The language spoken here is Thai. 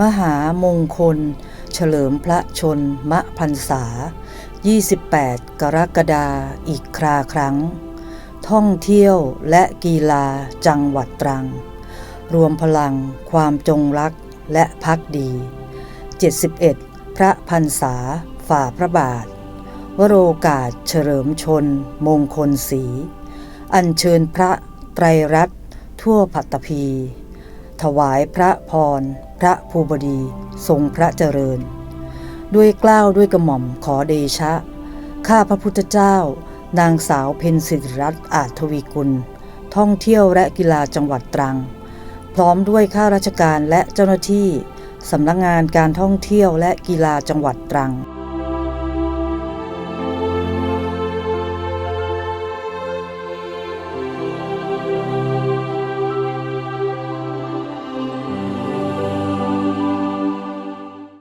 มหามงคล เฉลิมพระชนมพรรษา 28 กรกฎาอีกคราครั้ง ท่องเที่ยวและกีฬาจังหวัดตรัง รวมพลังความจงรักและพักดี 71 พระพรรษาฝ่าพระบาท วโรกาสเฉลิมชน มงคลศรีอัญเชิญพระไตรรัตน์ทั่วปัตตภี ถวายพระพร พระภูบดีทรงพระเจริญ ด้วยกล้าวด้วยกระหม่อมขอเดชะ ข้าพระพุทธเจ้า นางสาวเพนสิริรัตน์อาจทวีกุล ท่องเที่ยวและกีฬาจังหวัดตรัง พร้อมด้วยข้าราชการและเจ้าหน้าที่สำนักงานการท่องเที่ยวและกีฬาจังหวัดตรัง